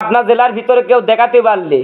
আপনার জেলার ভিতরে কেউ দেখাতে পারলে।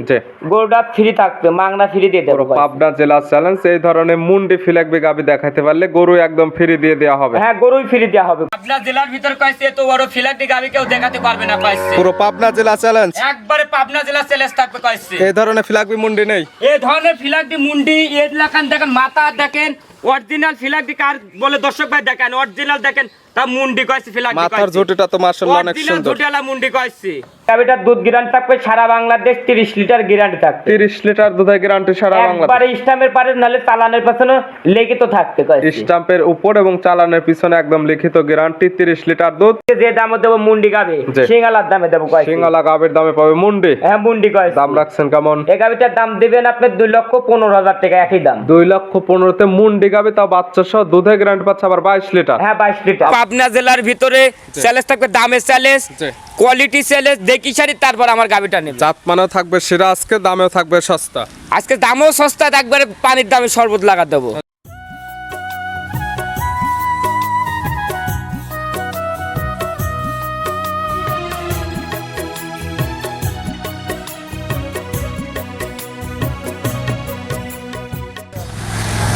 গরুটা ফ্রি থাকবে মাংনা ফ্রি দিয়ে দেবো পাবনা জেলা চ্যালেঞ্জ এই ধরনের মুন্ডি ফিলাকবি গাবি দেখাতে পারলে গরু একদম ফ্রি দিয়ে দেওয়া হবে। হ্যাঁ গরুই ফ্রি দেওয়া হবে। আপনার জেলার ভিতরে কয়েছে তো বড় ফিলাকটি গাবি কেউ দেখাতে পারবে না কয়েছে। পুরো পাবনা জেলা চ্যালেঞ্জ একবারে পাবনা জেলা চ্যালেঞ্জ থাকবে কয়েছে। এই ধরনের ফিলাকবি মুন্ডি নেই। এই ধরনের ফিলাকটি মুন্ডি এর লাখান দেখেন মাথা দেখেন অরিজিনাল ফিলাকটি কার বলে দর্শক ভাই দেখেন অরিজিনাল দেখেন তা মুন্ডি কয়েছে ফিলাকটি মাথার ঝুটিটা তো মার্শাল্লাহ অনেক সুন্দর। ঝুটিয়ালা মুন্ডি কয়েছে গাবিটার দুধ গ্যারান্টি থাকবে সারা বাংলাদেশ 30 লিটার গ্যারান্টি থাকবে। তিরিশ লিটার দুধের গ্যারান্টি সারা বাংলা একবারে স্টামের পারে নালে চালানের পেছনে লেগে থাকতে কয়েছে স্টাম্পের উপর এবং চালানের পিছনে একদম লিখিত গ্যারান্টি তিরিশ লিটার দুধ। যে দামে দেবো মুন্ডি গাবে সিঙ্গালার দামে দেবো কয়েছে সিঙ্গালা গাবির দামে পাবে মুন্ডি। হ্যাঁ মুন্ডি কয়েছে দাম রাখছেন কেমন? এই গাবিটার দাম দিবেন আপনি দুই লক্ষ পনেরো হাজার টাকা একই দাম। দুই লক্ষ পনেরোতে মুন্ডি গাবি তাও বাচ্চা সহ দুধের গ্যারান্টি পাচ্ছে আবার বাইশ লিটার। হ্যাঁ বাইশ লিটার। পাবনা জেলার ভিতরে চ্যালেঞ্জ থাকবে দামের চ্যালেঞ্জ কোয়ালিটি চ্যালেঞ্জ দেখি সারি তারপর আমার গাবিটা নেবে। জাত মানেও থাকবে সেরা আজকে দামেও থাকবে সস্তা। আজকে দামও সস্তা একবারে পানির দামে শরবত লাগা দেবো।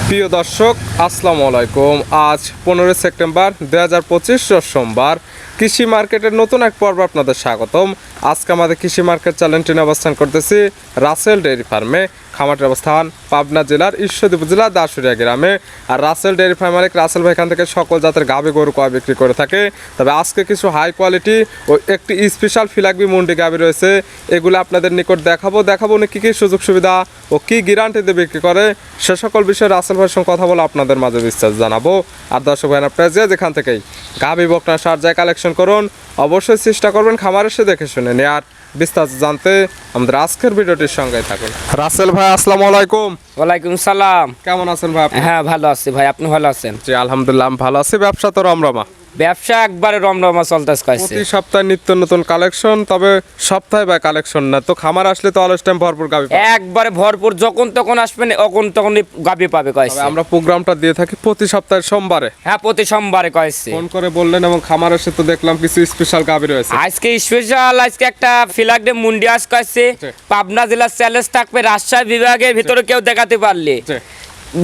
প্রিয় দর্শক আসসালামু আলাইকুম। আজ পনেরোই সেপ্টেম্বর দুই হাজার পঁচিশ সোমবার। কৃষি মার্কেটের নতুন এক পর্ব আপনাদের স্বাগতম। আজকে আমাদের কৃষি মার্কেট চ্যানেলটি অবস্থান করতেছি রাসেল ডেয়ারি ফার্মে। খামারটির অবস্থান পাবনা জেলার ঈশ্বরদী জেলা দাসুরিয়া গ্রামে। আর রাসেল ডেয়ারি ফার্ম মালিক রাসেল ভাই এখান থেকে সকল জাতের গাভী গরু কয় বিক্রি করে থাকে। তবে আজকে কিছু হাই কোয়ালিটি ও একটি স্পেশাল ফিলাকবি মুন্ডি গাভী রয়েছে। এগুলো আপনাদের নিকট দেখাবো। দেখাবো উনি কী কী সুযোগ সুবিধা ও কী গ্যারান্টিতে বিক্রি করে। সে সকল বিষয়ে রাসেল ভাইয়ের সঙ্গে কথা বলে আপনাদের মাঝে বিস্তার জানাব। আর দর্শক ভাই আপনারা যে যেখান থেকেই গাভি বকনা সার যায় কালেকশন করুন অবশ্যই চেষ্টা করবেন খামার এসে দেখে শুনে নেয়ার বিস্তারিত জানতে আমাদের আজকের ভিডিওটির সঙ্গে থাকুন। রাসেল ভাই আসসালামু আলাইকুম। ওয়ালাইকুম সালাম। কেমন আছেন ভাই হ্যাঁ ভালো আছি ভাই। আপনি ভালো আছেন? জি আলহামদুলিল্লাহ ভালো আছি। ব্যবসা তো রমরমা। ব্যবসা একবারে রমরমা চলতেছে কয়েছে প্রতি সপ্তাহে নিত্য নতুন কালেকশন তবে সপ্তাহে বা কালেকশন না তো খামার আসলে তো অলস টাইম ভরপুর পাবেন। একবারে ভরপুর যখন তখন আসবেন তখন তখন গাবি পাবে কয়েছে আমরা প্রোগ্রামটা দিয়ে থাকি প্রতি সপ্তাহের সোমবারে। হ্যাঁ প্রতি সোমবারে কয়েছে ফোন করে বললেন এবং খামার এসে তো দেখলাম কিছু স্পেশাল গাভী রয়েছে। আজকে স্পেশাল আজকে একটা ফিলাকডে মুন্ডি আজ কয়েছে পাবনা জেলার চ্যালেঞ্জ থাকবে রাজশাহী বিভাগের ভিতরে কেউ দেখাতে পারলে।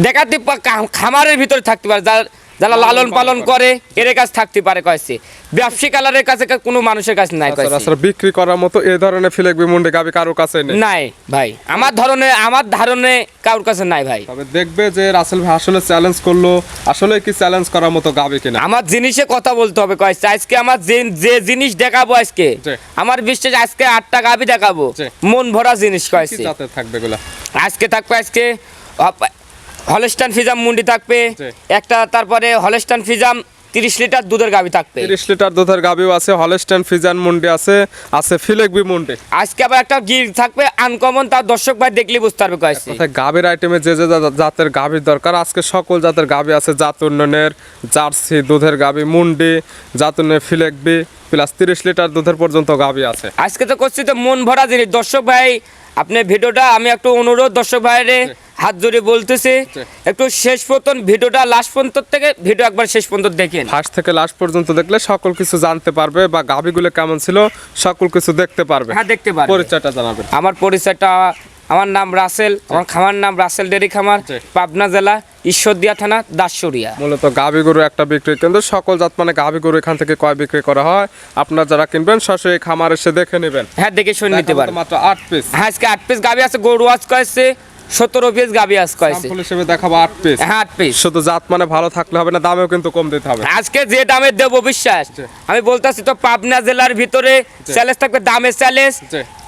দেখাতে খামারের ভিতরে থাকতে পারে যারা যারা লালন পালন করে। এর কাছে থাকতে পারে কয়েছে। ব্যবসা কালারের কাছে কোনো মানুষের কাছে নাই আচ্ছা, কয়েছে। আচ্ছা, বিক্রি করার মতো এই ধরনের ফিলেকবি মুন্ডে গাভী কারোর কাছে নেই। নাই ভাই। আমার ধরনের আমার ধারণে কারোর কাছে নাই ভাই। তবে দেখবে যে রাসেল ভাই আসলে চ্যালেঞ্জ করল আসলে কি চ্যালেঞ্জ করার মতো গাভী কিনা? আমার জিনিসে কথা বলতে হবে কয়েছে। আজকে আমার যে যে জিনিস দেখাবো আজকে আমার বিশ্বাস আজকে আটটা গাবি দেখাবো। মন ভরা জিনিস কয়েছে। থাকবে এগুলা? আজকে থাকবে আজকে হলস্টান ফিজাম মুন্ডি থাকবে একটা তারপরে হলস্টান ফিজাম তিরিশ লিটার দুধের গাবি থাকবে। তিরিশ লিটার দুধের গাভীও আছে হলস্টেন ফিজান মুন্ডি আছে আছে ফিলেকবি মুন্ডি। আজকে আবার একটা গির থাকবে আনকমন তার দর্শক ভাই দেখলে বুঝতে পারবে কয়েছে গাভীর আইটেমে যে যে জাতের গাভীর দরকার আজকে সকল জাতের গাভী আছে জাত উন্নয়নের জার্সি দুধের গাভী মুন্ডি জাত উন্নয়নের ফিলেকবি প্লাস তিরিশ লিটার দুধের পর্যন্ত গাভী আছে। আজকে তো করছি তো মন ভরা জিনিস। দর্শক ভাই আপনি ভিডিওটা আমি একটু অনুরোধ দর্শক ভাইরে হাত জোরে বলতেছি। জি। একটু শেষ পর্যন্ত ভিডিওটা লাস্ট পর্যন্ত থেকে ভিডিও একবার শেষ পর্যন্ত দেখেন। ফার্স্ট থেকে লাস্ট পর্যন্ত দেখলে সকল কিছু জানতে পারবে বা গাভীগুলো কেমন ছিল সকল কিছু দেখতে পারবে। হ্যাঁ দেখতে পারবে। পরিচয়টা জানাবেন। আমার পরিচয়টা আমার নাম রাসেল আমার খামার নাম রাসেল ডেরি খামার পাবনা জেলা ঈশ্বরদিয়া থানা দাসুরিয়া। মূলত গাভী গরু একটা বিক্রি কেন্দ্র সকল জাত মানে গাভী গরু এখান থেকে কয় বিক্রি করা হয় আপনারা যারা কিনবেন সরাসরি খামার এসে দেখে নেবেন। হ্যাঁ দেখে শুনে নিতে পারবেন মাত্র আট পিস হ্যাঁ আজকে আট পিস গাবি আছে গরু আজ কয়েছে সতেরো পিস গাবি আজ কয়েছে। হিসেবে দেখাবো আট পিস হ্যাঁ আট পিস শুধু জাত মানে ভালো থাকলে হবে না দামেও কিন্তু কম দিতে হবে। আজকে যে দামে দেবো বিশ্বাস আমি বলতেছি তো পাবনা জেলার ভিতরে চ্যালেঞ্জ থাকবে দামের চ্যালেঞ্জ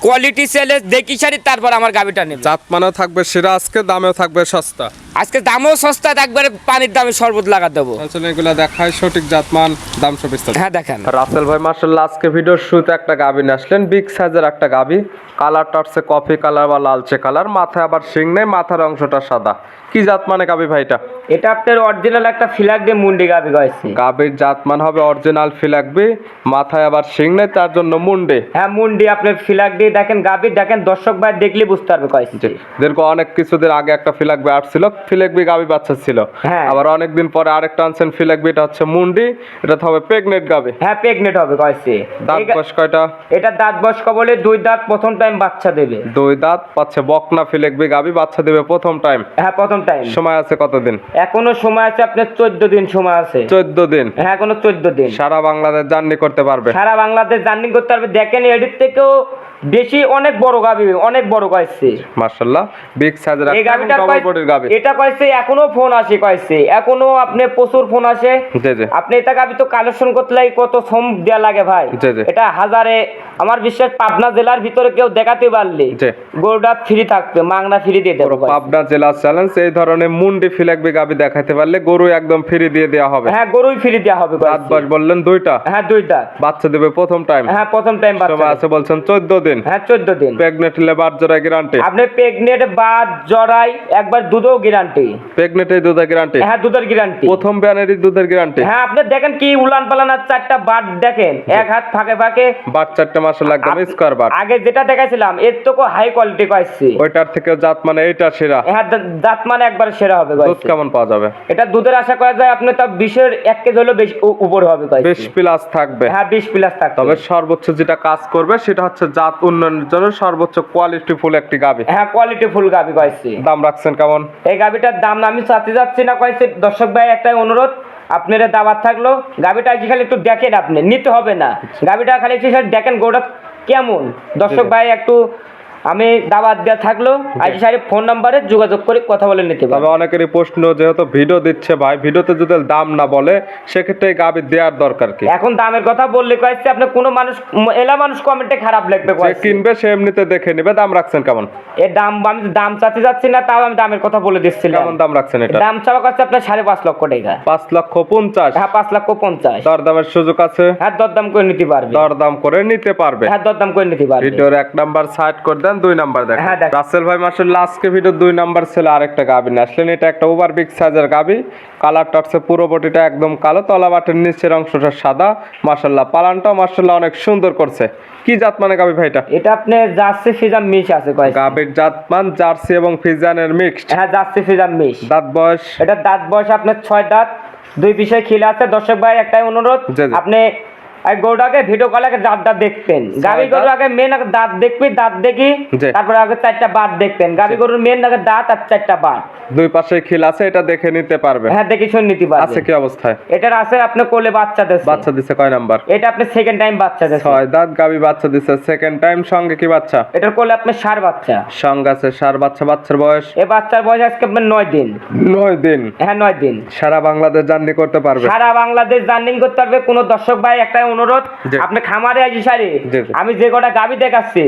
কোয়ালিটি চ্যালেঞ্জ দেখি সারি তারপর আমার গাবিটা নেবে। জাত মানেও থাকবে সেরা আজকে দামেও থাকবে সস্তা। আজকে দামও সস্তা একবারে পানির দামে শরবত লাগা দেবো। আসলে এগুলো দেখায় সঠিক জাতমান দাম সব বিস্তারিত। হ্যাঁ দেখেন। রাসেল ভাই মার্শাল্লাহ আজকে ভিডিওর শুরুতে একটা গাবি নিয়ে আসলেন বিগ সাইজের একটা গাবি। কালারটা হচ্ছে কফি কালার বা লালচে কালার মাথায় আবার শিং নেই মাথার অংশটা সাদা। কি জাত মানে গাবি ভাইটা? এটা আপনার অরিজিনাল একটা ফিলাক দিয়ে মুন্ডি গাবি গাইছি। গাবির জাতমান হবে অরিজিনাল ফিলাকবি মাথায় আবার শিং নেই তার জন্য মুন্ডে। হ্যাঁ মুন্ডি আপনি ফিলাক দিয়ে দেখেন গাবি দেখেন দর্শক ভাই দেখলে বুঝতে পারবে কয়েছি দীর্ঘ অনেক কিছুদিন আগে একটা ফিলাকবি আসছিল ফিলেকবি গাবি বাচ্চা ছিল। হ্যাঁ। আবার অনেকদিন পরে আরেকটা আনছেন ফিলেকবি এটা হচ্ছে মুন্ডি এটা হবে প্রেগনেট গাবি। হ্যাঁ প্রেগনেন্ট হবে কয়েছে দাঁত বয়স কয়টা? এটা দাঁত বয়স্ক বলে দুই দাঁত প্রথম টাইম বাচ্চা দেবে। দুই দাঁত পাচ্ছে বকনা ফিলেকবি গাবি বাচ্চা দেবে প্রথম টাইম হ্যাঁ প্রথম টাইম সময় আছে কতদিন? এখনও সময় আছে আপনার চোদ্দ দিন সময় আছে। চোদ্দ দিন? হ্যাঁ এখনও চোদ্দ দিন। সারা বাংলাদেশ জার্নি করতে পারবে? সারা বাংলাদেশ জার্নি করতে পারবে। দেখেন এডিট থেকেও বেশি অনেক বড় গাবি অনেক বড় কয়েছে। মার্শাল্লাহ বিগ সাইজের এই গাবিটা গাবি। এটা কয়েছে এখনও ফোন আসে কয়েছে। এখনও আপনি প্রচুর ফোন আসে। জি জি। আপনি এটা গাবি তো কালেকশন করতে লাগে কত শ্রম দেওয়া লাগে ভাই। জি, জি। এটা হাজারে আমার বিশ্বাস পাবনা জেলার ভিতরে কেউ দেখাতে পারলে। গরুটা ফ্রি থাকবে মাংনা ফ্রি দিয়ে দেবো পাবনা জেলা চ্যালেঞ্জ এই ধরনের মুন্ডি ফিলেকবি গাবি দেখাতে পারলে গরু একদম ফ্রি দিয়ে দেওয়া হবে। হ্যাঁ গরুই ফ্রি দেওয়া হবে দাঁত। বললেন দুইটা। হ্যাঁ দুইটা। বাচ্চা দেবে প্রথম টাইম হ্যাঁ প্রথম টাইম বাচ্চা আছে বলছেন চোদ্দ দিন? হ্যাঁ চোদ্দ দিন। প্রেগনেন্ট হলে বার জোড়া গ্যারান্টি আপনি প্রেগনেন্ট বাদ জড়াই একবার দুধও গ্যারান্টি প্রেগনেন্ট এই দুধের গ্যারান্টি হ্যাঁ দুধের গ্যারান্টি প্রথম ব্যানেরই দুধের গ্যারান্টি হ্যাঁ আপনি দেখেন কি উলান পালান আর চারটা বাট দেখেন। এক হাত ফাঁকে ফাঁকে। বাট চারটে একদম আপ- স্কোয়ার বাট আগে যেটা দেখাইছিলাম এর তো হাই কোয়ালিটি কয়েছে। ওইটার থেকে জাত মানে এইটা সেরা। হ্যাঁ দাঁত মানে একবার সেরা হবে দুধ কেমন পাওয়া যাবে? এটা দুধের আশা করা যায় আপনি তা বিশের এক কেজি হলেও বেশি উপরে হবে কয়েছে। বেশ প্লাস থাকবে। হ্যাঁ বিশ প্লাস থাকবে। তবে সর্বোচ্চ যেটা কাজ করবে সেটা হচ্ছে জাত উন্নয়নের জন্য সর্বোচ্চ কোয়ালিটি ফুল একটি গাবি। হ্যাঁ কোয়ালিটি ফুল গাবি কয়েছি দাম রাখছেন কেমন? এই গাবিটার দাম আমি চাতে যাচ্ছি না কয়েছি দর্শক ভাই একটাই অনুরোধ আপনারা দাবার থাকল। গাবিটা আজকে খালি একটু দেখেন আপনি নিতে হবে না। গাবিটা খালি দেখেন গোটা কেমন। দর্শক ভাই একটু আমি দাবার দেওয়া থাকল আজ সারি ফোন নাম্বারে যোগাযোগ করে কথা বলে নিতে তবে পারব অনেকেরই প্রশ্ন যেহেতু ভিডিও দিচ্ছে ভাই ভিডিওতে যদি দাম না বলে সেক্ষেত্রে গাবি দেওয়ার দরকার কি? এখন দামের কথা বললে কয়েছে আপনি কোনো মানুষ এলা মানুষ কমেন্টে খারাপ লিখবে যে কিনবে সে এমনিতে দেখে নিবে দাম রাখছেন কেমন? এর দাম আমি দাম চাতে যাচ্ছি না তাও আমি দামের কথা বলে দিচ্ছিলাম কেমন দাম রাখছেন এটা? দাম চাওয়া করছে আপনার সাড়ে পাঁচ লক্ষ টাকা। পাঁচ লক্ষ পঞ্চাশ? হ্যাঁ পাঁচ লক্ষ পঞ্চাশ। দরদামের সুযোগ আছে? হ্যাঁ দরদাম করে নিতে পারবে। দরদাম করে নিতে পারবে। হ্যাঁ দরদাম করে নিতে পারবে। ভিডিওর এক নাম্বার সাইড করে দেন দুই নাম্বার দেখেন। হ্যাঁ, রাসেল ভাই লাস্টকে ভিডিও দুই নাম্বার ছিল আরেকটা গাবি নিয়ে আসলেন। এটা একটা ওভার বিগ সাইজের গাবি। কালারটা হচ্ছে পুরো বটিটা একদম কালো। তলা বাটের নিচের অংশটা সাদা। পালানটাও অনেক সুন্দর করছে। কি জাত মানে গাবি ভাইটা? এটা আপনি জার্সি ফিজাম মিশ আছে কয় গাবির জাত মান জার্সি এবং ফিজানের মিক্সড হ্যাঁ জার্সি ফিজাম মিশ। দাঁত বয়স? এটা দাঁত বয়স আপনার ছয় দাঁত। দুই বিষয় খিলে আছে। দর্শক ভাই একটাই অনুরোধ। আপনি এই গরুটাকে ভিডিও কলে আগে দাঁতটা দেখতেন। গাবি? গরু আগে মেন আগে দাঁত দেখবি দাঁত দেখি। তারপরে আগে চারটা বাট দেখতেন। গাবি গরুর মেন আগে দাঁত আর চারটা বাট দুই পাশে খিল আছে এটা দেখে নিতে পারবে হ্যাঁ দেখি শুনে নিতে আছে কি অবস্থায়? এটার আছে আপনি কোলে বাচ্চা দিচ্ছে বাচ্চা দিছে কয় নাম্বার? এটা আপনি সেকেন্ড টাইম বাচ্চা দিচ্ছে ছয় দাঁত গাবি বাচ্চা দিছে। সেকেন্ড টাইম সঙ্গে কি বাচ্চা? এটার কোলে আপনি সার বাচ্চা। সঙ্গে আছে সার বাচ্চা বাচ্চার বয়স? এই বাচ্চার বয়স আজকে আপনার নয় দিন। নয় দিন। হ্যাঁ নয় দিন। সারা বাংলাদেশ জার্নি করতে পারবে? সারা বাংলাদেশ জার্নিং করতে পারবে। কোনো দর্শক ভাই একটাই অনুরোধ আপনি খামারে আসি সারি। আমি যে কটা গাবি দেখাচ্ছি।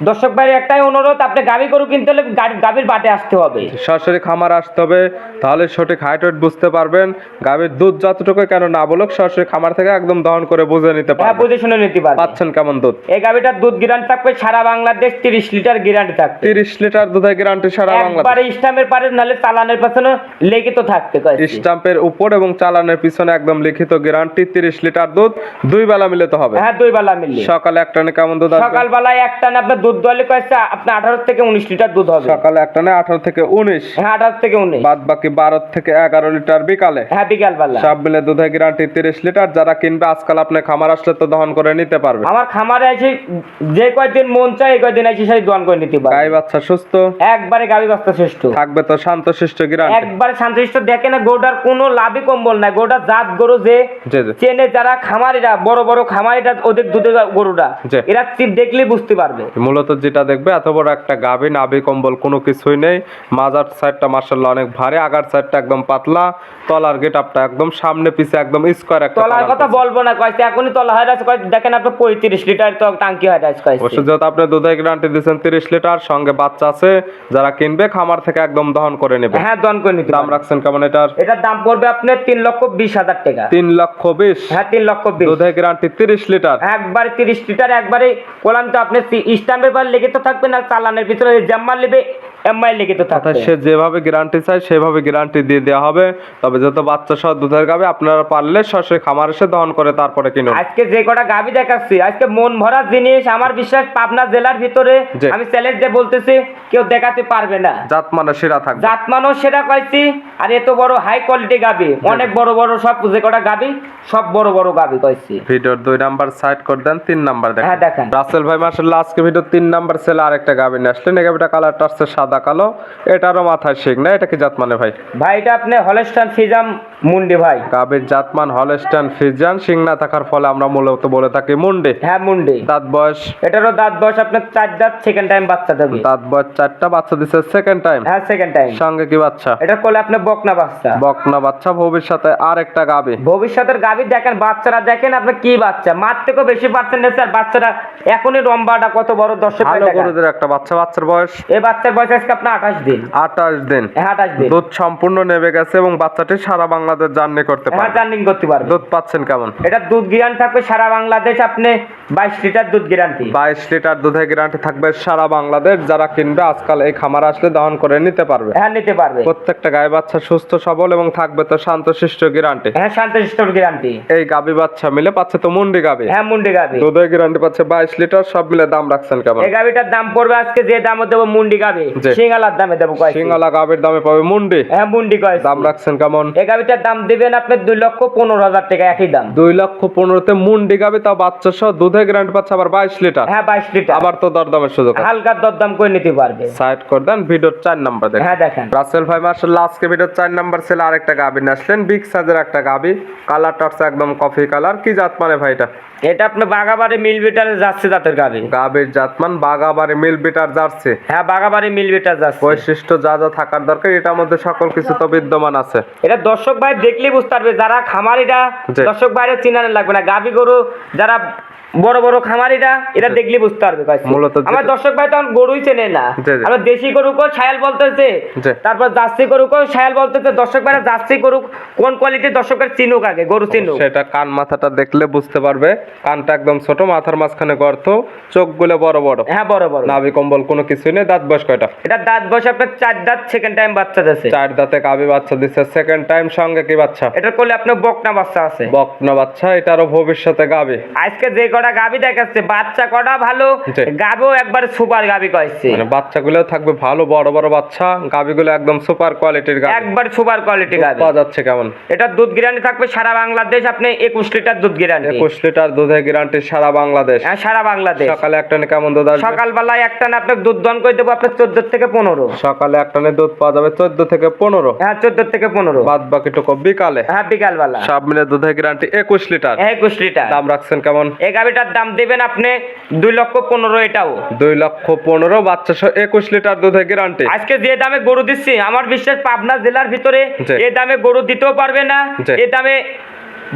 দর্শক ভাই একটাই অনুরোধ আপনি গাবি গরু কিনতে হলে গাবির বাটে আসতে হবে। সরাসরি খামার আসতে হবে তাহলে সঠিক হাইট ওয়েট বুঝতে পারবেন। গাভীর দুধ যতটুকু কেন না বলুক সরাসরি খামার থেকে একদম দহন করে বুঝে নিতে হ্যাঁ পারবেন। বুঝে শুনে নিতে পারবে পাচ্ছেন কেমন দুধ? এই গাবিটার দুধ গ্যারান্টি থাকবে সারা বাংলাদেশ তিরিশ লিটার গ্যারান্টি থাকবে। তিরিশ লিটার দুধের গ্যারান্টি সারা বাংলাদেশ। একবারে স্টামের পারে নাহলে চালানের পেছনে লিখিত থাকতে কয়েছে স্টাম্পের উপর এবং চালানের পিছনে একদম লিখিত গ্যারান্টি তিরিশ লিটার দুধ। দুই বেলা মিলিতে হবে। হ্যাঁ দুই বেলা মিলে। সকালে এক টানে কেমন দুধ আসবে? সকালবেলায় একটা না আপনার দুধ দলে কয়েছে আপনার আঠারো থেকে উনিশ লিটার দুধ হবে। সকালে এক টানে আঠারো থেকে উনিশ? হ্যাঁ আঠারো থেকে উনিশ। বাদ বাকি বারো থেকে এগারো লিটার বিকালে? হ্যাঁ বিকাল বেলা সব মিলে দুধের গ্যারান্টি তিরিশ লিটার। যারা কিনবে আজকাল আপনি খামার আসলে তো দহন করে নিতে পারবে। আমার খামারে যে কয়দিন মন চায় এই কয়দিন সেই দোয়ান করে নিতে গাই বাচ্চা সুস্থ? একবারে গাবি বাস্তা শ্রেষ্ঠ থাকবে তো শান্তশিষ্ট গ্যারান্টি একবারে শান্তশিষ্ট। দেখে না গরুটার কোনো লাভই কম্বল নাই। গরুটার জাত গরু যে চেনে যারা খামারিরা বড় বড় খামারিরা ওদের দুধে গরুটা। এরা চিপ দেখলে বুঝতে পারবে। মূলত যেটা দেখবে এত বড় একটা গাভী নাভি কম্বল কোনো কিছুই নেই। মাজার সাইডটা মার্শাল্লাহ অনেক ভারী আগার সাইডটা একদম পাতলা। তলার গেট আপটা একদম সামনে পিছে একদম স্কোয়ার একটা তলার কথা বলব না কয়েছে এখনই তলা হয়ে আছে কয়েছে দেখেন আপনি পঁয়ত্রিশ লিটার তো টাঙ্কি হয়ে আছে অবশ্য কয়েছে যেহেতু আপনি দুধের গ্যারান্টি দিচ্ছেন তিরিশ লিটার সঙ্গে বাচ্চা আছে যারা কিনবে খামার থেকে একদম দহন করে নেবে। হ্যাঁ দন করে নিতে দাম রাখছেন কেমন এটার? এটার দাম পড়বে আপনার তিন লক্ষ বিশ হাজার টাকা। তিন লক্ষ বিশ? হ্যাঁ তিন লক্ষ বিশ। দুধের গ্যারান্টি তিরিশ লিটার? একবারে তিরিশ লিটার একবারে বললাম তো আপনি স্ট্যাম্পের পর লেগে তো থাকবে না চালানের ভিতরে জাম্মার নেবে এমআই লিখিত থাকবে। অর্থাৎ সে যেভাবে গ্যারান্টি চায় সেভাবে গ্যারান্টি দিয়ে দেওয়া হবে। তবে যত বাচ্চা সহ দুধের গাবে আপনারা পারলে সরাসরি খামার এসে দহন করে তারপরে কিনুন। আজকে যে কটা গাবি দেখাচ্ছি আজকে মন ভরা জিনিস আমার বিশ্বাস পাবনা জেলার ভিতরে আমি চ্যালেঞ্জ দিয়ে বলতেছি কেউ দেখাতে পারবে না। জাত মানে সেরা থাকবে। জাত মানুষ সেটা কয়েছি আর এত বড় হাই কোয়ালিটি গাবি অনেক বড় বড় সব যে কটা গাবি সব বড় বড় গাবি কয়েছি ভিডিওর দুই নাম্বার সাইড করে দেন তিন নাম্বার হ্যাঁ, দেখেন। রাসেল ভাই মাসাল্লাহ আজকে ভিডিও তিন নাম্বার ছেলে আরেকটা গাবি নিয়ে আসলেন। এই গাবিটা কালারটা আসছে সাদা কালো এটারও মাথায় শিখ না এটা কি জাত মানে ভাই? ভাই এটা আপনি হলস্টান ফিজাম মুন্ডি ভাই। গাবির জাতমান হলস্টান ফিজান শিং না থাকার ফলে আমরা মূলত বলে থাকি মুন্ডি। হ্যাঁ মুন্ডি। দাঁত বয়স? এটারও দাঁত বয়স আপনার চার দাঁত সেকেন্ড টাইম বাচ্চা দেবে। দাঁত বয়স চারটা বাচ্চা দিচ্ছে সেকেন্ড টাইম হ্যাঁ সেকেন্ড টাইম সঙ্গে কি বাচ্চা? এটা করলে আপনি বকনা বাচ্চা। বকনা বাচ্চা ভবিষ্যতে আর একটা গাবি ভবিষ্যতের গাভী দেখেন বাচ্চারা দেখেন আপনি কি বাচ্চা। মার থেকেও বেশি পার্সেন্টেজ আর বাচ্চারা এখনই লম্বাটা কত বড় দর্শক একটা বাচ্চা বাচ্চার বয়স? এই বাচ্চার বয়স আজকে আপনার আঠাশ দিন। আঠাশ দিন। হ্যাঁ আঠাশ দিন। দুধ সম্পূর্ণ নেমে গেছে এবং বাচ্চাটি সারা বাংলাদেশ জার্নি করতে হ্যাঁ পারে জার্নিং করতে পারবে। দুধ পাচ্ছেন কেমন? এটা দুধ গ্যারান্টি থাকবে সারা বাংলাদেশ আপনি বাইশ লিটার দুধ গ্যারান্টি বাইশ লিটার দুধের গ্যারান্টি থাকবে সারা বাংলাদেশ। যারা কিনবে আজকাল এই খামার আসলে দহন করে নিতে পারবে। হ্যাঁ নিতে পারবে। প্রত্যেকটা গায়ে বাচ্চা সুস্থ সবল এবং থাকবে তো শান্তশিষ্ট গ্যারান্টি হ্যাঁ শান্তশিষ্টর গ্যারান্টি এই গাবি বাচ্চা মিলে পাচ্ছে তো মুন্ডি গাবি। হ্যাঁ মুন্ডি গাভী দুধের গ্যারান্টি পাচ্ছে বাইশ লিটার সব মিলে দাম রাখছেন কেমন? এই গাভীটার দাম পড়বে আজকে যে দাম দেবো মুন্ডি গাভী জি। সিঙ্গালার দামে দেবো কয়েক সিঙ্গালা গাবির দামে পাবে মুন্ডি। হ্যাঁ মুন্ডি কয়েক দাম রাখছেন কেমন? এই গাভীটার দাম দিবেন আপনি দুই লক্ষ পনেরো হাজার টাকা একই দাম। দুই লক্ষ পনেরোতে মুন্ডি গাবি তাও বাচ্চা সহ গ্যারান্টি পাচ্ছে আবার বাইশ লিটার। হ্যাঁ বাইশ লিটার। আবার তো দরদামের সুযোগ হালকা দরদাম করে নিতে পারবে। সাইড করে দেন ভিডিওর চার নাম্বার দেখেন। হ্যাঁ দেখেন। রাসেল ভাই মার্শাল্লাহ আজকে ভিডিওর চার নাম্বার ছেলে আরেকটা গাবি আসলেন। বিগ সাইজের একটা গাবি কালারটা হচ্ছে একদম কফি কালার। কি জাত মানে ভাই এটা? এটা আপনার বাগাবাড়ি মিল বিটারে যাচ্ছে জাতের গাভী। গাবির জাতমান বাগাবাড়ি মিল বিটার জার্সি। হ্যাঁ বাগাবাড়ি মিল বিটার যাচ্ছে। বৈশিষ্ট্য যা যা থাকার দরকার এটার মধ্যে সকল কিছু তো বিদ্যমান আছে। এটা দর্শক ভাই দেখলেই বুঝতে পারবে যারা খামারিরা দর্শক বাইরে চিনানো লাগবে না গরু যারা বড় বড় খামারিরা এটা দেখলেই বুঝতে পারবে মূলত আমার দর্শক ভাই তখন গরুই চেনে না। আমরা দেশি গরুকেও ছায়াল বলতেছে। তারপর জার্সি গরুকেও ছায়াল বলতেছে দর্শক ভাইরা জার্সি গরু কোন কোয়ালিটির দর্শকের চিনুক আগে গরু চিনুক? সেটা কান মাথাটা দেখলে বুঝতে পারবে কানটা একদম ছোট মাথার মাঝখানে গর্ত চোখগুলো বড় বড়। হ্যাঁ বড় বড়। নাভি কম্বল কোনো কিছুই নেই দাঁত বয়স কয়টা? এটা দাঁত বসে আপনার চার দাঁত সেকেন্ড টাইম বাচ্চা দিচ্ছে চার দাঁতে গাবি বাচ্চা দিচ্ছে সেকেন্ড টাইম সঙ্গে কি বাচ্চা? এটা করলে আপনার বকনা বাচ্চা আছে। বকনা বাচ্চা এটারও ভবিষ্যতে গাবি। আজকে যে কটা গাবি দেখাচ্ছে বাচ্চা কটা ভালো জি। গাবিও একবার সুপার গাবি কয়েছে মানে বাচ্চাগুলো থাকবে ভালো বড় বড় বাচ্চা গাবিগুলো একদম সুপার কোয়ালিটির গাবি। একবার সুপার কোয়ালিটি গাবি। পাওয়া যাচ্ছে কেমন? এটা দুধ গ্যারান্টি থাকবে সারা বাংলাদেশ আপনি একুশ লিটার দুধ গ্যারান্টি একুশ লিটার দুধের গ্যারান্টি সারা বাংলাদেশ। হ্যাঁ সারা বাংলাদেশ। সকালে একটানে কেমন দুধ আসবে? সকালবেলায় একটা না আপনার দুধ দন করে দেবো আপনার চোদ্দ থেকে পনেরো। সকালে একটানে দুধ পাওয়া যাবে চোদ্দ থেকে পনেরো। হ্যাঁ চোদ্দ থেকে পনেরো। বাদ বাকিটুকু বিকালে। হ্যাঁ বিকালবেলা। সব মিলে দুধের গ্যারান্টি একুশ লিটার। একুশ লিটার। দাম রাখছেন কেমন? এই গাবিটার দাম দেবেন আপনি দুই লক্ষ পনেরো এটাও। দুই লক্ষ পনেরো বাচ্চা সহ একুশ লিটার দুধের গ্যারান্টি আজকে যে দামে গরু দিচ্ছি আমার বিশ্বাস পাবনা জেলার ভিতরে এ দামে গরু দিতেও পারবে না এ দামে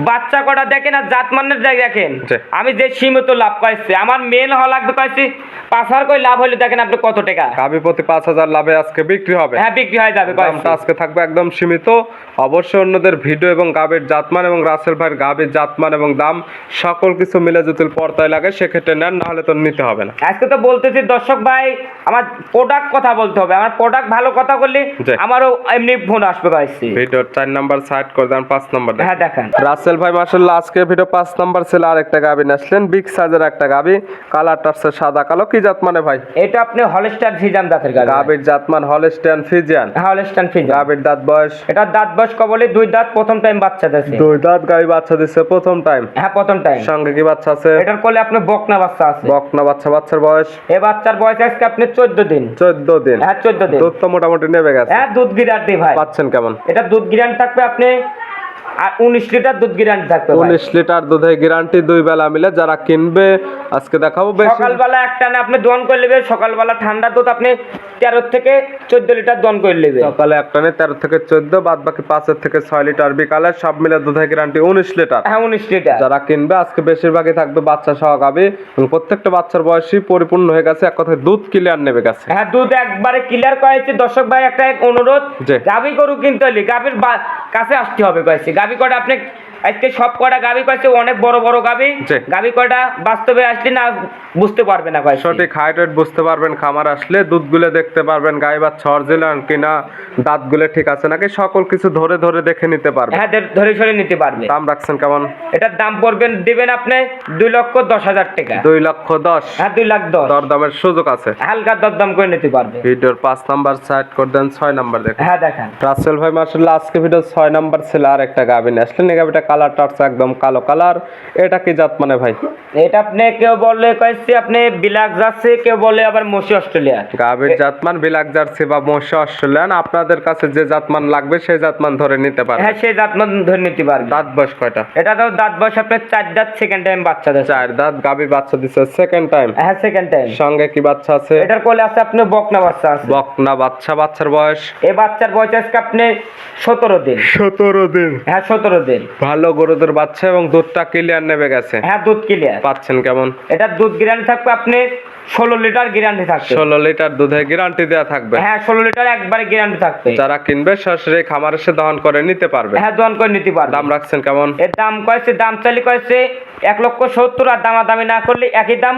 বাচ্চা কটা দেখেন আর জাত মানের জায়গা দেখেন। আমি যে সীমিত লাভ পাইছি আমার মেন হওয়া লাগবে পাইছি পাঁচ হাজার করে লাভ হলে দেখেন আপনি কত টাকা? গাবি প্রতি পাঁচ হাজার লাভে আজকে বিক্রি হবে। হ্যাঁ বিক্রি হয়ে যাবে কয়েছি। আজকে থাকবে একদম সীমিত। অবশ্যই অন্যদের ভিডিও এবং গাবের জাতমান এবং রাসেল ভাইয়ের গাবের জাতমান এবং দাম সকল কিছু মিলে যদি পর্তায় লাগে সেক্ষেত্রে নেন না হলে তো নিতে হবে না। আজকে তো বলতেছি দর্শক ভাই আমার প্রোডাক্ট কথা বলতে হবে। আমার প্রোডাক্ট ভালো কথা বললে। আমারও এমনি ফোন আসবে পাইছি ভিডিওর চার নাম্বার সাইড করে দেন পাঁচ নাম্বার হ্যাঁ দেখেন। রাসেল ভাই মাসাল্লাহ আজকে ভিডিও পাঁচ নাম্বার ছিল আর একটা গাবি আসলেন। বিগ সাইজের একটা গাবি কালারটা হচ্ছে সাদা কালো। কি জাত মানে ভাই? এটা আপনি হলস্টার ফিজাম দাঁতের গাবি। গাবির জাতমান হলস্টিয়ান ফিজিয়ান হলস্টার ফিজাম গাবির দাঁত বয়স? এটা দাঁত বয়স কবলে দুই দাঁত প্রথম টাইম বাচ্চা দিয়েছে দুই দাঁত গাবি বাচ্চা দিচ্ছে প্রথম টাইম হ্যাঁ প্রথম টাইম সঙ্গে কি বাচ্চা আছে? এটার কোলে আপনার বকনা বাচ্চা আছে। বকনা বাচ্চা বাচ্চার বয়স? এ বাচ্চার বয়স আজকে আপনি চোদ্দ দিন। চোদ্দ দিন। হ্যাঁ চোদ্দ দিন। দুধ তো মোটামুটি নেবে গেছে। হ্যাঁ দুধ গ্যারান্টি ভাই। পাচ্ছেন কেমন? এটা দুধ গ্যারান্টি থাকবে আপনি আর উনিশ লিটার দুধ গ্যারান্টি থাকবে। উনিশ লিটার দুধের গ্যারান্টি দুই বেলা মিলে যারা কিনবে আজকে দেখাবো সকালবেলা একটা না আপনি দন করে নেবে সকালবেলা ঠান্ডা দুধ আপনি তেরো থেকে চোদ্দ লিটার দন করে নেবে সকালে একটা নেই তেরো থেকে চোদ্দ বাদ বাকি পাঁচের থেকে ছয় লিটার বিকালে সব মিলে দুধের গ্যারান্টি উনিশ লিটার। হ্যাঁ উনিশ লিটার। যারা কিনবে আজকে বেশিরভাগই থাকবে বাচ্চা সহ গাবে প্রত্যেকটা বাচ্চার বয়সই পরিপূর্ণ হয়ে গেছে এক কথায় দুধ ক্লিয়ার নেবে গেছে। হ্যাঁ দুধ একবারে ক্লিয়ার করেছি দর্শক ভাই একটা অনুরোধ। গাভি গরু কিনতে হলে গাভির বা- কাছে আসতে হবে কয়েছি। গাভি কটা আপনি আজকে সব কয়টা গাবি কয়েছে অনেক বড় বড় গাবি। গাবি কয়টা বাস্তবে আসলে না বুঝতে পারবে না সঠিক হাইট ওয়েট বুঝতে পারবেন খামার আসলে দুধগুলো দেখতে পারবেন গাই বাচ্চা অরিজিনাল কিনা দাঁতগুলো ঠিক আছে নাকি সকল কিছু ধরে ধরে দেখে নিতে পারবেন হ্যাঁ ধরে- ধরে নিতে পারবে। দাম রাখছেন কেমন? এটার দাম পড়বেন দিবেন আপনি দুই লক্ষ দশ হাজার টাকা। দুই লক্ষ দশ। হ্যাঁ দুই লাখ দশ। দরদামের সুযোগ আছে। হালকা দরদাম করে নিতে পারবে। ভিডিওর পাঁচ নাম্বার সাইড করে দেন ছয় নাম্বার দেখুন। হ্যাঁ দেখান। রাসেল ভাই মার্শাল্লাহ আজকে ভিডিও ছয় নাম্বার ছিল আর একটা গাভি নিয়ে আসলেন। এই গাভিটা কালারটা হচ্ছে একদম কালো কালার। এটা কি জাত মানে ভাই? এটা আপনি কেউ বলে কয়েছে আপনি বিলাক যাচ্ছে কেউ বলে আবার মসি অস্ট্রেলিয়া গাভির জাতমান বিলাক জার্সি বা মহিষ অস্ট্রেলিয়ান আপনাদের কাছে যে জাতমান লাগবে সেই জাতমান ধরে নিতে পারবেন হ্যাঁ সেই দাঁত মান ধরে নিতে পারবে। দাঁত বয়স কয়টা? এটা তো দাঁত বয়স আপনার চার দাঁত সেকেন্ড টাইম বাচ্চা দিচ্ছে। চার দাঁত গাভি বাচ্চা দিচ্ছে সেকেন্ড টাইম হ্যাঁ সেকেন্ড টাইম সঙ্গে কি বাচ্চা আছে? এটার কোলে আছে আপনি বকনা বাচ্চা আছে। বকনা বাচ্চা বাচ্চার বয়স? এই বাচ্চার বয়স আজকে আপনি সতেরো দিন। সতেরো দিন। হ্যাঁ সতেরো দিন। ভালো গরুদের বাচ্চা এবং দুধটা ক্লিয়ার নেবে গেছে। হ্যাঁ দুধ ক্লিয়ার পাচ্ছেন কেমন? এটা দুধ গ্যারান্টি থাকবে আপনি ষোলো লিটার গ্যারান্টি থাকবে। ষোলো লিটার দুধে গ্যারান্টি দেওয়া থাকবে। হ্যাঁ ষোলো লিটার একবারে গ্যারান্টি থাকবে। যারা কিনবে সরাসরি খামার এসে দহন করে নিতে পারবে। হ্যাঁ দোয়ান করে নিতে পারবে। দাম রাখছেন কেমন? এর দাম কয়েছে দাম চালি কয়েছে এক লক্ষ সত্তর আর দামাদামি না করলে একই দাম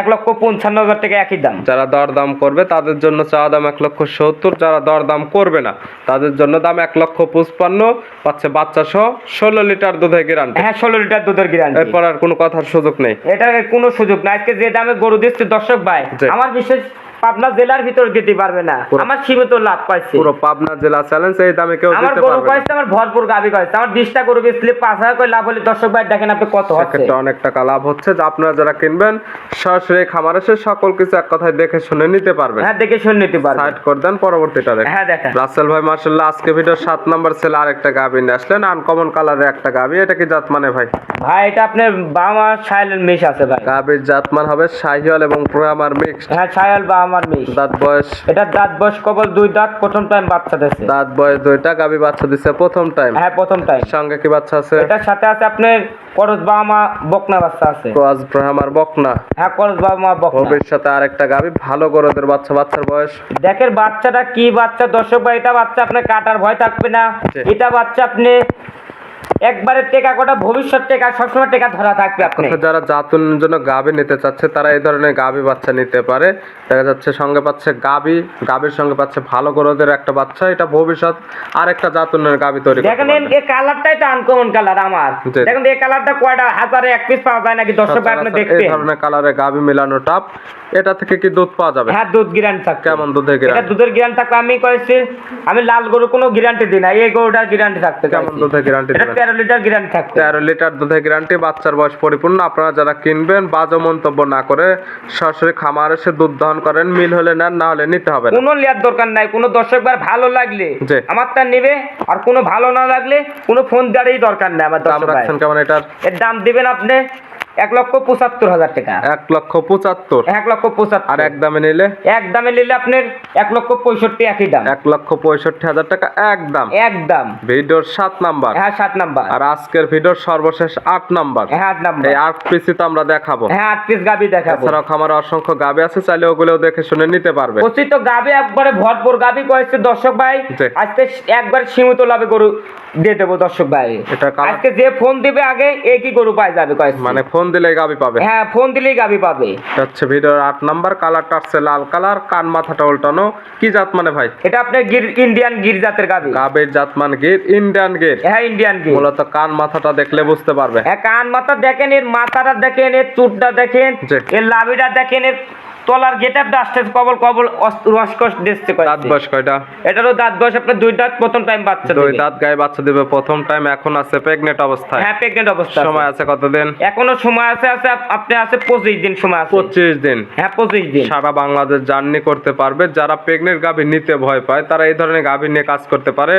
এক লক্ষ পঞ্চান্ন হাজার টাকা একই দাম। যারা দরদাম করবে তাদের জন্য চাওয়া দাম এক লক্ষ সত্তর যারা দরদাম করবে না তাদের জন্য দাম এক লক্ষ পঁচপান্ন পাচ্ছে বাচ্চা সহ ষোলো লিটার দুধের গ্যারান্টি হ্যাঁ ষোলো লিটার দুধের গ্যারান্টি এরপর আর কোনো কথার সুযোগ নেই। এটা কোনো সুযোগ নাই। আজকে যে দামে গরু দিচ্ছে দর্শক ভাই আমার বিশেষ পাবনা জেলার ভিতর দিতে পারবে না। আমার সীমিত লাভ পাইছে। পুরো পাবনা জেলা চ্যালেঞ্জ এই দামে কেউ আমার দিতে গরু। পাইছে আমার ভরপুর গাবি পাইছে আমার বিশটা গরু বেচলে পাঁচ হাজার করে লাভ হলে দর্শক ভাই দেখেন আপনি কত হচ্ছে। অনেক টাকা লাভ হচ্ছে। যে আপনারা যারা কিনবেন সরাসরি খামার এসে সকল কিছু এক কথায় দেখে শুনে নিতে পারবেন। হ্যাঁ দেখে শুনে নিতে পারবে সাইড করে দেন পরবর্তীটা দেখেন। হ্যাঁ দেখেন। রাসেল ভাই মার্শাল্লাহ আজকে ভিডিও সাত নাম্বার ছেলে আরেকটা গাবি নিয়ে আসলেন। আনকমন কালারের একটা গাবি। এটা কি জাত মানে ভাই? ভাই এটা আপনার বাবা সাইলেন্ট মিশ আছে ভাই। গাবির জাতমান হবে শাহিওয়াল এবং প্রোয়ামার মিক্স হ্যাঁ সায়াল বা আমার মিশ দাঁত বয়স। এটা দাঁত বয়স কবল দুই দাঁত প্রথম টাইম বাচ্চা দিচ্ছে দাঁত বয়স দুইটা গাবি বাচ্চা দিচ্ছে প্রথম টাইম হ্যাঁ প্রথম টাইম সঙ্গে কি বাচ্চা আছে? এটার সাথে আছে আপনার করজ বাবা মা বকনা বাচ্চা আছে। ক্রস ব্রাহ্মার বকনা। হ্যাঁ করজ বাবা মা বকনা। ভবিষ্যতে আরেকটা গাবি ভালো গরুদের বাচ্চা বাচ্চার বয়স। দেখেন বাচ্চাটা কি বাচ্চা দর্শক ভাই এটা বাচ্চা আপনার কাটার ভয় থাকবে না। এটা বাচ্চা আপনি একবারে টেকা কটা ভবিষ্যৎ টেকা সবসময় টেকা ধরা থাকবে আপনি যারা জাতুনের জন্য গাবি নিতে চাচ্ছে তারা এই ধরনের গাবি বাচ্চা নিতে পারে। দেখা যাচ্ছে সঙ্গে পাচ্ছে গাবি গাবির সঙ্গে পাচ্ছে ভালো গরুদের একটা বাচ্চা এটা ভবিষ্যৎ আরেকটা জাতুনের গাবি তৈরি দেখেন এই কালারটাই তো আনকমন কালার আমার। দেখেন এই কালারটা কয়টা হাজারে এক পিস পাওয়া যায় নাকি? দর্শক ভাই আপনি সচরাচর এই ধরনের কালারে গাবি মেলানো টাপ এটা থেকে কি দুধ পাওয়া যাবে? হ্যাঁ দুধ গ্যারান্টি থাকবে। কেমন দুধের এটা দুধের গ্যারান্টি থাকবে আমি কয়েছি আমি লাল গরু কোনো গ্যারান্টি দিই না এই গরুটার গ্যারান্টি থাকতে কেমন। দুধের গ্যারান্টি দেবেন? তেরো লিটার গ্যারান্টি থাকবে। তেরো লিটার দুধের গ্যারান্টি বাচ্চার বয়স পরিপূর্ণ। আপনারা যারা কিনবেন বাজে মন্তব্য না করে সরাসরি খামার এসে দুধ দহন করেন মিল হলে নেন না হলে নিতে হবে কোনো লেয়ার দরকার নাই কোনো দর্শক বার ভালো লাগলে জি। তার নেবে আর কোনো ভালো না লাগলে কোনো ফোন দেওয়ারই দরকার নাই আমার দাম দর্শক ভাই। রাখছেন কেমন এটার? এর দাম দিবেন আপনি এক লক্ষ পঁচাত্তর হাজার টাকা। এক লক্ষ পঁচাত্তর। এক লক্ষ পঁচাত্তর। আর এক দামে নিলে? এক দামে নিলে আপনার এক লক্ষ পঁয়ষট্টি একই দাম। এক লক্ষ পঁয়ষট্টি হাজার টাকা এক দাম। এক দাম। ভিডিওর সাত নাম্বার। হ্যাঁ সাত নাম্বার। আর আজকের ভিডিওর সর্বশেষ আট নাম্বার। হ্যাঁ আট নাম্বার। এই আট তো আমরা দেখাবো। হ্যাঁ আট পিস গাবি দেখাবো। এছাড়াও খামারে অসংখ্য গাবি আছে চাইলে ওগুলোও দেখে শুনে নিতে পারবে। প্রচুর তো গাবি একবারে ভরপুর গাবি কয়েছে দর্শক ভাই। আজকে একবার সীমিত লাভে গরু দিয়ে দেবো দর্শক ভাই। এটা আজকে যে ফোন দিবে আগে একই গরু পাই যাবে কয়েছে মানে ফোন দিলে গাবি পাবে। হ্যাঁ ফোন দিলেই গাবি পাবে। হচ্ছে ভিডিওর আট নাম্বার কালারটা হচ্ছে লাল কালার কান মাথাটা উল্টানো। কি জাত মানে ভাই? এটা আপনার গির ইন্ডিয়ান গির জাতের গাবি। গাবের জাত মানে গির ইন্ডিয়ান গির। হ্যাঁ ইন্ডিয়ান গির। মূলত কান মাথাটা দেখলে বুঝতে পারবে। হ্যাঁ কান মাথা দেখেন এর মাথাটা দেখেন এর চুটটা দেখেন। এর লাভিটা দেখেন এর তলার গেটার ডাস্টে কবল কবল রসকস দিচ্ছে দাঁত বয়স কয়টা? এটারও দাঁত বয়স আপনার দুই দাঁত প্রথম টাইম বাচ্চা দুই দাঁত গায়ে বাচ্চা দিবে প্রথম টাইম এখন আছে প্রেগনেন্ট অবস্থায়। হ্যাঁ প্রেগনেন্ট অবস্থা সময় আছে কতদিন? এখনও সময় আছে আছে আপনি আছে পঁচিশ দিন সময় আছে। পঁচিশ দিন। হ্যাঁ পঁচিশ দিন। সারা বাংলাদেশ জার্নি করতে পারবে। যারা প্রেগনেন্ট গাভী নিতে ভয় পায় তারা এই ধরনের গাভী নিয়ে কাজ করতে পারে।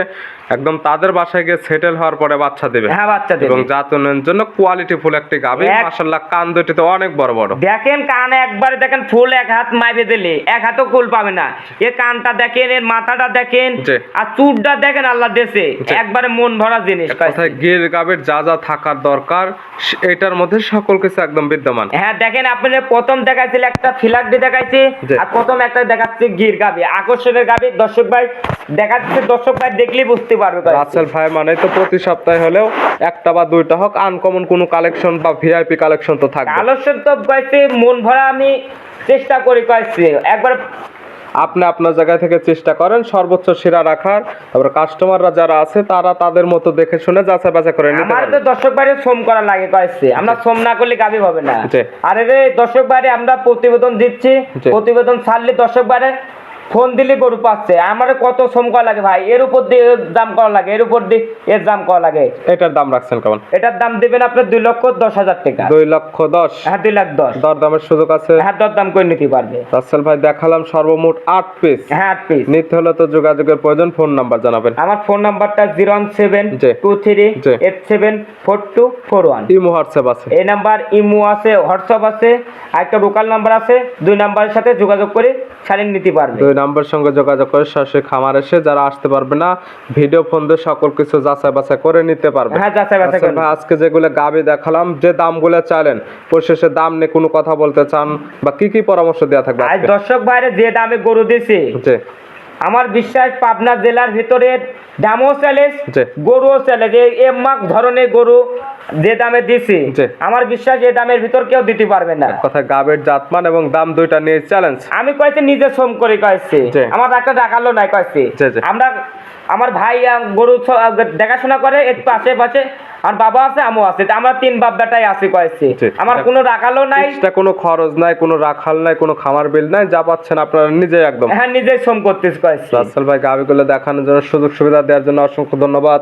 একদম তাদের বাসায় গিয়ে সেটেল হওয়ার পরে বাচ্চা দেবে। হ্যাঁ বাচ্চা দেবে। এবং জাতনের জন্য কোয়ালিটি ফুল একটি গাভী। মাশাল্লাহ কান দুটিতে অনেক বড় বড়। দেখেন কান একবারে দেখেন ফুল এক হাত মাইবে দিলে এক হাতও কুল পাবে না। এর কানটা দেখেন এর মাথাটা দেখেন আর চুরটা দেখেন আল্লাহ দেশে একবারে মন ভরা জিনিস কথায় গির গাবের যা যা থাকার দরকার এটার মধ্যে সকল কিছু একদম বিদ্যমান। হ্যাঁ দেখেন আপনি প্রথম দেখাইছিল একটা ফিলাকডি দেখাইছে আর প্রথম একটা দেখাচ্ছে গির গাবি। আকর্ষণের গাবি দর্শক ভাই দেখাচ্ছে দর্শক ভাই দেখলেই বুঝতে পারবে। রাসেল ভাই মানে তো প্রতি সপ্তাহে হলেও একটা বা দুইটা হোক আনকমন কোনো কালেকশন বা ভিআইপি কালেকশন তো থাকবে। আলোচন তো কয়েছে মন ভরা আমি চেষ্টা করি কয়েছে একবার আপনি আপনার জায়গা থেকে চেষ্টা করেন সর্বোচ্চ সেরা রাখার। তারপর কাস্টমাররা যারা আছে তারা তাদের মতো দেখে শুনে যাচাই বাছাই করে নিতে আমার তো দর্শক বাইরে শ্রম করা লাগে কয়েছে আমরা শ্রম না করলে গাবি হবে না। আরে রে দর্শক বাইরে আমরা প্রতিবেদন দিচ্ছি। প্রতিবেদন ছাড়লে দর্শক বাইরে ফোন দিলে গরু পাচ্ছে। আমার কত শ্রম করা লাগে ভাই? এর উপর দিয়ে দাম করা লাগে এর উপর দিয়ে এর দাম করা লাগে। এটার দাম রাখছেন কেমন? এটার দাম দিবেন আপনার দুই লক্ষ দশ হাজার টাকা। দুই লক্ষ দশ? হ্যাঁ দুই লাখ দশ। দর দামের সুযোগ আছে? হ্যাঁ দর দাম করে নিতে পারবে। রাসেল ভাই দেখালাম সর্বমোট আট পিস হ্যাঁ আট পিস নিতে হলে তো যোগাযোগের প্রয়োজন ফোন নাম্বার জানাবেন। আমার ফোন নাম্বারটা zero one seven. Two three. Eight seven four two four one. Imo WhatsApp আছে। এই নাম্বার ইমো আছে হোয়াটসঅ্যাপ আছে আর একটা লোকাল নাম্বার আছে দুই নাম্বারের সাথে যোগাযোগ করে শাড়ি নিতে পারবে। নাম্বার সঙ্গে যোগাযোগ করে সরাসরি খামার এসে যারা আসতে পারবে না ভিডিও ফোন দিয়ে সকল কিছু যাচাই বাছাই করে নিতে পারবে। হ্যাঁ যাচাই বাছাই করে ভাই আজকে যেগুলো গাবি দেখালাম যে দামগুলো চাইলেন পরিশেষে দাম নিয়ে কোনো কথা বলতে চান বা কি কি পরামর্শ দেওয়া থাকবে আজ দর্শক বাইরে যে দামে গরু দিছে জি। আমার বিশ্বাস পাবনা জেলার ভিতরে দামও চ্যালেঞ্জ। গরুও চ্যালেঞ্জ এই এমাক ধরনের গরু যে দামে দিছি আমার বিশ্বাস এই দামের ভিতর কেউ দিতে পারবে না। কথা গাবের জাতমান এবং দাম দুইটা নিয়ে চ্যালেঞ্জ আমি কয়েছে নিজে শ্রম করে কয়েছে। আমার একটা ডাকালো নাই কয়েছে। আমরা আমার ভাই গরু দেখাশোনা করে একটু আশেপাশে। আমার বাবা আছে আমও আছে। আমরা তিন বাপ বেটাই আছি কয়েছে। আমার কোনো ডাকালো নাই। এক্সট্রা কোনো খরচ নাই কোনো রাখাল নাই কোনো খামার বিল নাই যা পাচ্ছেন আপনারা নিজেই একদম। হ্যাঁ নিজেই শ্রম করতেছি কয়েছে। রাসেল ভাই গাবিগুলো দেখানোর জন্য সুযোগ সুবিধা দেওয়ার জন্য অসংখ্য ধন্যবাদ।